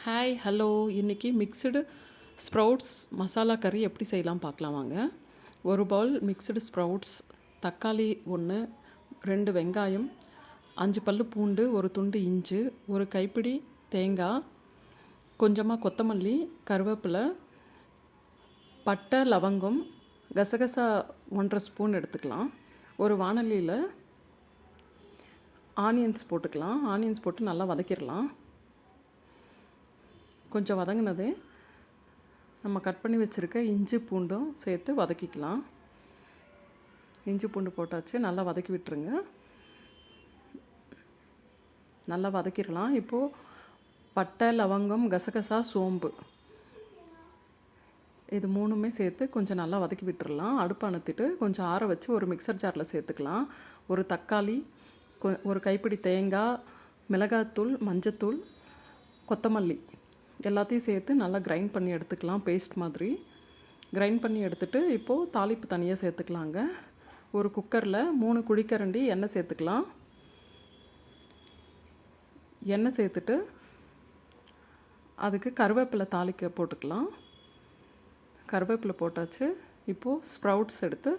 Hi hello இன்றைக்கி mixed sprouts masala கறி எப்படி செய்யலாம் பார்க்கலாம் வாங்க. ஒரு பவுல் மிக்சடு ஸ்ப்ரவுட்ஸ் தக்காளி ஒன்று ரெண்டு வெங்காயம் அஞ்சு பல் பூண்டு ஒரு துண்டு இஞ்சி ஒரு கைப்பிடி தேங்காய் கொஞ்சமாக கொத்தமல்லி கருவேப்பிலை பட்டை லவங்கம் கசகசா ஒன்றரை ஸ்பூன் எடுத்துக்கலாம். ஒரு வானலியில் ஆனியன்ஸ் போட்டுக்கலாம். ஆனியன்ஸ் போட்டு நல்லா வதக்கிடலாம். கொஞ்சம் வதங்கினது. நம்ம கட் பண்ணி வச்சுருக்க இஞ்சி பூண்டும் சேர்த்து வதக்கிக்கலாம். இஞ்சி பூண்டு போட்டாச்சு நல்லா வதக்கி விட்டுருங்க. நல்லா வதக்கிடலாம். இப்போது பட்டை லவங்கம் கசகசா சோம்பு. இது மூணுமே சேர்த்து கொஞ்சம் நல்லா வதக்கி விட்டுடலாம் அடுப்பு அணுத்திட்டு கொஞ்சம் ஆற வச்சு ஒரு மிக்சர் ஜாரில் சேர்த்துக்கலாம். ஒரு தக்காளி கொ ஒரு கைப்பிடி தேங்காய் மிளகாத்தூள் மஞ்சத்தூள் கொத்தமல்லி. எல்லாத்தையும் சேர்த்து நல்லா கிரைண்ட் பண்ணி எடுத்துக்கலாம் பேஸ்ட் மாதிரி. கிரைண்ட் பண்ணி எடுத்துகிட்டு இப்போது தாளிப்பு தனியாக சேர்த்துக்கலாங்க. ஒரு குக்கரில் மூணு குழிக்கரண்டி எண்ணெய் சேர்த்துக்கலாம். எண்ணெய் சேர்த்துட்டு அதுக்கு கருவேப்பிலை தாளிக்க போட்டுக்கலாம். கருவேப்பிலை போட்டாச்சு. இப்போது ஸ்ப்ரவுட்ஸ் எடுத்து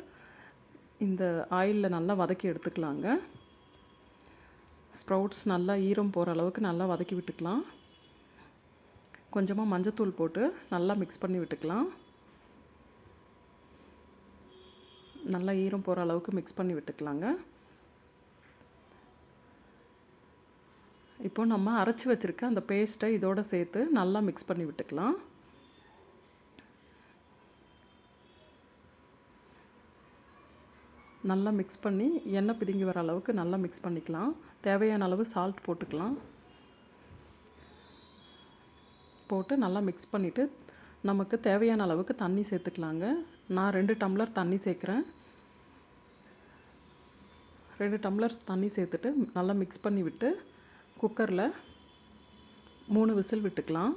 இந்த ஆயிலில் நல்லா வதக்கி எடுத்துக்கலாங்க. ஸ்ப்ரவுட்ஸ் நல்லா ஈரம் போகிற அளவுக்கு நல்லா வதக்கி விட்டுக்கலாம். கொஞ்சமாக மஞ்சத்தூள் போட்டு நல்லா மிக்ஸ் பண்ணி விட்டுக்கலாம். நல்லா ஈரம் போகிற அளவுக்கு மிக்ஸ் பண்ணி விட்டுக்கலாங்க. இப்போ நம்ம அரைச்சி வச்சுருக்க அந்த பேஸ்ட்டை இதோடு சேர்த்து நல்லா மிக்ஸ் பண்ணி விட்டுக்கலாம். நல்லா மிக்ஸ் பண்ணி எண்ணெய் பிதுங்கி வர அளவுக்கு நல்லா மிக்ஸ் பண்ணிக்கலாம். தேவையான அளவு சால்ட் போட்டுக்கலாம். போட்டு நல்லா மிக்ஸ் பண்ணிவிட்டு நமக்கு தேவையான அளவுக்கு தண்ணி சேர்த்துக்கலாங்க. நான் ரெண்டு டம்ளர் தண்ணி சேர்க்குறேன். ரெண்டு டம்ளர்ஸ் தண்ணி சேர்த்துட்டு நல்லா மிக்ஸ் பண்ணி விட்டு குக்கரில் மூணு விசில் விட்டுக்கலாம்.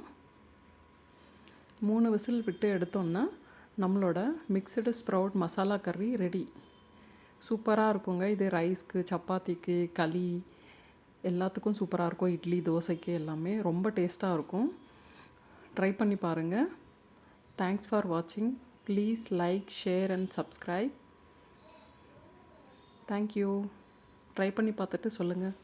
மூணு விசில் விட்டு எடுத்தோன்னா நம்மளோட மிக்சடு ஸ்ப்ரவுட் மசாலா கறி ரெடி சூப்பராக இருக்குங்க. இது ரைஸ்க்கு சப்பாத்திக்கு களி எல்லாத்துக்கும் சூப்பராக இருக்கும். இட்லி தோசைக்கு எல்லாமே ரொம்ப டேஸ்ட்டாக இருக்கும். ட்ரை பண்ணி பாருங்கள் தேங்க்ஸ் ஃபார் வாட்சிங் please like share and subscribe thank you try பண்ணி பார்த்துட்டு சொல்லுங்கள்